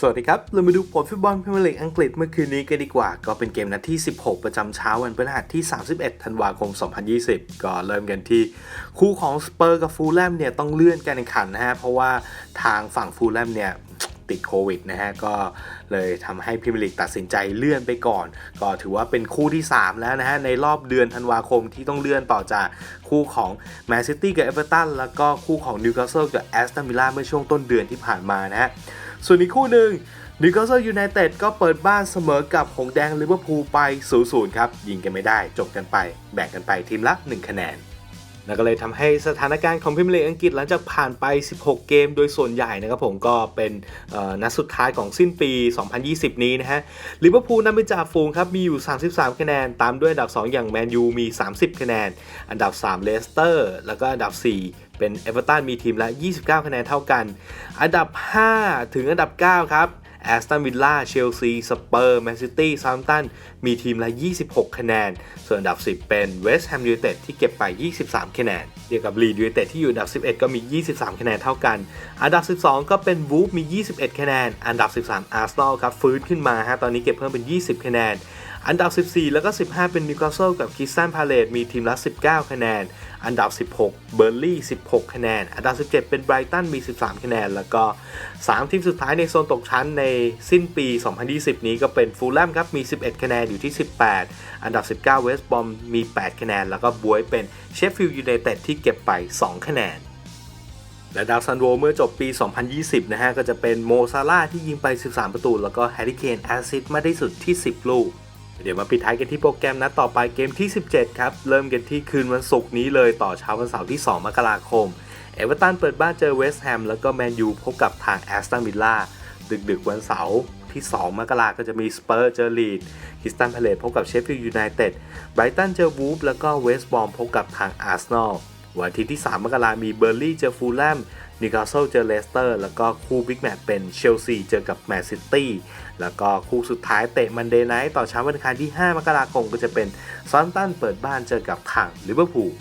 สวัสดีครับ เรามาดูผลฟุตบอลพรีเมียร์ลีกอังกฤษเมื่อคืนนี้กันดีกว่า ก็เป็นเกมนัดที่ 16 ประจำเช้าวันพฤหัสที่ 31 ธันวาคม 2020 ก็เริ่มกันที่ คู่ของสเปอร์กับฟูลแลมเนี่ยต้องเลื่อนการแข่งขันนะฮะ เพราะว่าทางฝั่งฟูลแลมเนี่ยติดโควิดนะฮะ ก็เลยทำให้พรีเมียร์ลีกตัดสินใจเลื่อนไปก่อน ก็ถือว่าเป็นคู่ที่ 3 แล้วนะฮะ ในรอบเดือนธันวาคมที่ต้องเลื่อนต่อจากคู่ของแมนซิตี้กับเอเวอร์ตันแล้วก็คู่ของนิวคาสเซิลกับแอสตันวิลล่าเมื่อช่วงต้นเดือนที่ผ่านมานะฮะ ส่วนอีกคู่หนึ่งนิวคาสเซิลยูไนเต็ดก็เปิดบ้านเสมอกับหงแดงลิเวอร์พูลไป 0-0 ครับ ยิงกันไม่ได้ จบกันไป แบ่งกันไปทีมละ 1 คะแนน แล้วก็เลยทำให้สถานการณ์ของพรีเมียร์ลีกอังกฤษหลังจากผ่านไป 16 เกมโดยส่วนใหญ่นะครับผมก็เป็นนัดสุดท้ายของสิ้นปี 2020 นี้นะฮะลิเวอร์พูลนำเป็นจ่าฝูงครับมีอยู่ 33 คะแนน ตามด้วยอันดับ 2 อย่างแมนยูมี 30 คะแนน อันดับ 3 เลสเตอร์ แล้วก็อันดับ 4เป็นเอเวอร์ตันมีทีมละ 29 คะแนนเท่ากัน อันดับ 5 ถึงอันดับ 9 ครับ แอสตันวิลล่า เชลซี สเปอร์ แมนซิตี้ซามตัน มีทีมละ 26 คะแนน ส่วนอันดับ 10 เป็นเวสต์แฮมยูไนเต็ดที่เก็บไป 23 คะแนน เดียวกับลีดยูไนเต็ดที่อยู่อันดับ 11 ก็มี 23 คะแนนเท่ากัน อันดับ 12 ก็เป็นวูฟมี 21 คะแนน อันดับ 13 อาร์เซนอลครับฟื้นขึ้นมาฮะ ตอนนี้เก็บเพิ่มเป็น 20 คะแนนอันดับ 14 แล้วก็ 15 เป็นนิวคาสเซิลกับคิสตันพาเลตมีทีมละ 19 คะแนน อันดับ 16 เบอร์ลี่ 16 คะแนน อันดับ 17 เป็นไบรตันมี 13 คะแนน แล้วก็ 3 ทีมสุดท้ายในโซนตกชั้นในสิ้นปี 2020 นี้ก็เป็นฟูลแลมครับมี 11 คะแนนอยู่ที่ 18 อันดับ 19 เวสต์บอมมี 8 คะแนน แล้วก็บวยเป็นเชฟฟิลด์ยูไนเต็ดที่เก็บไป 2 คะแนนและดาวซันโวเมื่อจบปี 2020 นะฮะ ก็จะเป็นโมซาร่าที่ยิงไป 13 ประตู แล้วก็แฮร์รี่เคนแอซิสต์มาได้สุดที่ 10 ลูก เดี๋ยวมาปิดท้ายกันที่โปรแกรมนัดต่อไปเกมที่ 17 ครับ เริ่มกันที่คืนวันศุกร์นี้เลยต่อเช้าวันเสาร์ที่ 2 มกราคม เอเวอร์ตันเปิดบ้านเจอเวสต์แฮมแล้วก็แมนยูพบกับทางแอสตันวิลล่าดึกๆวันเสาร์ที่ 2 มกราก็จะมีสเปอร์เจอลีดคิสตันพาเลตพบกับเชฟฟิลด์ยูไนเต็ดไบรตันเจอวูฟแล้วก็เวสต์บอมพบกับทางอาร์เซนอลวันอาทิตย์ที่ 3 มกรามีเบอร์ลี่เจอฟูลแลม นิวคาสเซิลเจอเลสเตอร์ แล้วก็คู่บิ๊กแมตช์เป็นเชลซีเจอกับแมนซิตี้แล้วก็คู่สุดท้ายเตะมันเดย์ไนท์ต่อเช้าวันอังคารที่ 5 มกราคมก็จะเป็นซอนตันเปิดบ้านเจอกับทางลิเวอร์พูล